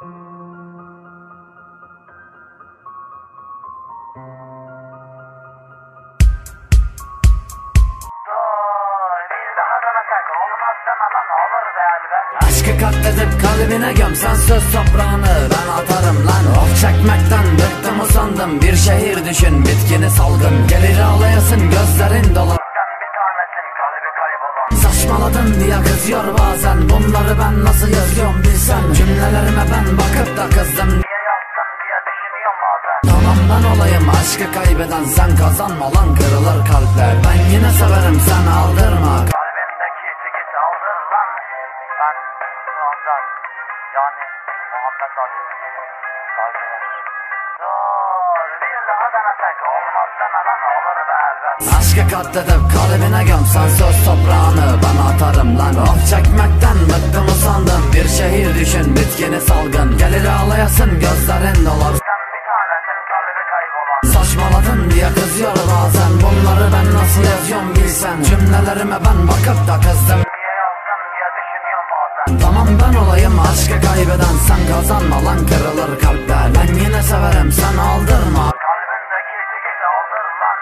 Aşkı katledip kalbine gömsen söz toprağını ben atarım lan. Of çekmekten bıktım usandım. Bir şehir düşün bitkini salgın. Gelir kızıyor bazen. Bunları ben nasıl yazıyorum bilsen Cümlelerime ben bakıp da kızdım. Niye yaptın diye düşünüyorum bazen Tamam ben olayım aşkı kaybeden Sen kazanma lan kırılır kalpler. Ben yine severim sen aldırma. Kalbimdeki tiketi aldır lan. Ben Muammer Yani Muhammed Ali. Saygılar. Bir daha denesek olmaz deme lan Aşkı katledip kalbine gömsen söz toprağını anladım lan Of çekmekten bıktım usandım. Bir şehir düşün bitkini salgın. Gelir ağlayasın gözlerin dolar. Sen bir tanesin kalbi kaybolan. Saçmaladın diye kızıyor bazen. Bunları ben nasıl yazıyorum bilsen. Cümlelerime ben bakıp da kızdım. Niye yazdım diye düşünüyorum bazen. Tamam ben olayım aşkı kaybeden Sen kazanma lan kırılır kalpler Ben yine severim sen aldırma. Kalbindeki cigit aldır lan.